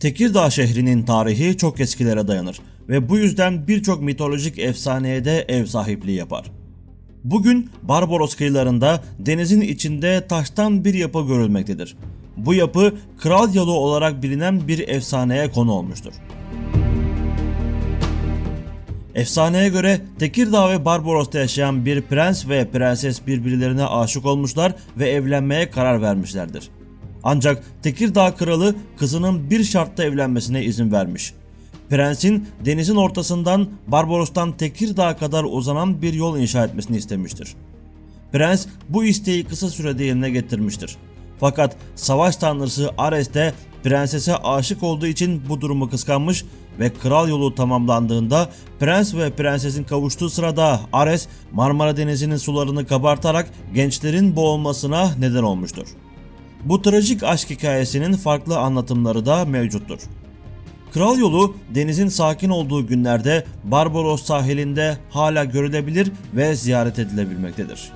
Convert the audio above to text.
Tekirdağ şehrinin tarihi çok eskilere dayanır ve bu yüzden birçok mitolojik efsaneye de ev sahipliği yapar. Bugün Barbaros kıyılarında denizin içinde taştan bir yapı görülmektedir. Bu yapı Kral Yalı olarak bilinen bir efsaneye konu olmuştur. Efsaneye göre Tekirdağ ve Barbaros'ta yaşayan bir prens ve prenses birbirlerine aşık olmuşlar ve evlenmeye karar vermişlerdir. Ancak Tekirdağ kralı kızının bir şartla evlenmesine izin vermiş. Prensin denizin ortasından Barbaros'tan Tekirdağ'a kadar uzanan bir yol inşa etmesini istemiştir. Prens bu isteği kısa sürede yerine getirmiştir. Fakat savaş tanrısı Ares de prensese aşık olduğu için bu durumu kıskanmış ve kral yolu tamamlandığında prens ve prensesin kavuştuğu sırada Ares Marmara Denizi'nin sularını kabartarak gençlerin boğulmasına neden olmuştur. Bu trajik aşk hikayesinin farklı anlatımları da mevcuttur. Kral yolu denizin sakin olduğu günlerde Barbaros sahilinde hala görülebilir ve ziyaret edilebilmektedir.